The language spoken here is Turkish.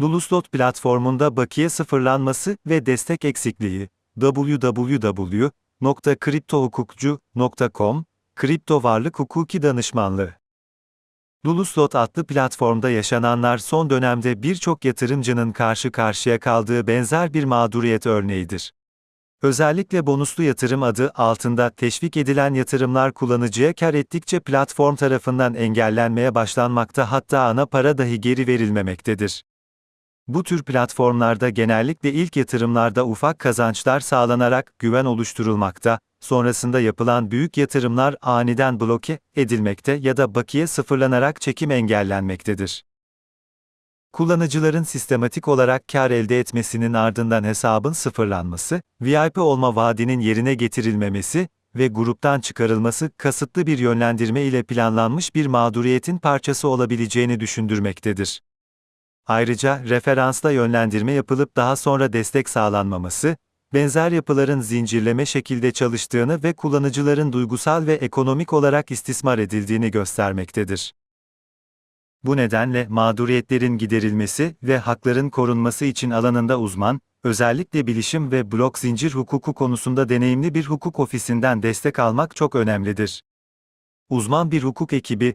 Luluslot platformunda bakiye sıfırlanması ve destek eksikliği. www.kriptohukukcu.com Kripto Varlık Hukuki Danışmanlığı Luluslot adlı platformda yaşananlar son dönemde birçok yatırımcının karşı karşıya kaldığı benzer bir mağduriyet örneğidir. Özellikle bonuslu yatırım adı altında teşvik edilen yatırımlar kullanıcıya kar ettikçe platform tarafından engellenmeye başlanmakta hatta ana para dahi geri verilmemektedir. Bu tür platformlarda genellikle ilk yatırımlarda ufak kazançlar sağlanarak güven oluşturulmakta, sonrasında yapılan büyük yatırımlar aniden bloke edilmekte ya da bakiye sıfırlanarak çekim engellenmektedir. Kullanıcıların sistematik olarak kar elde etmesinin ardından hesabın sıfırlanması, VIP olma vaadinin yerine getirilmemesi ve gruptan çıkarılması kasıtlı bir yönlendirme ile planlanmış bir mağduriyetin parçası olabileceğini düşündürmektedir. Ayrıca referansla yönlendirme yapılıp daha sonra destek sağlanmaması, benzer yapıların zincirleme şekilde çalıştığını ve kullanıcıların duygusal ve ekonomik olarak istismar edildiğini göstermektedir. Bu nedenle mağduriyetlerin giderilmesi ve hakların korunması için alanında uzman, özellikle bilişim ve blok zincir hukuku konusunda deneyimli bir hukuk ofisinden destek almak çok önemlidir. Uzman bir hukuk ekibi,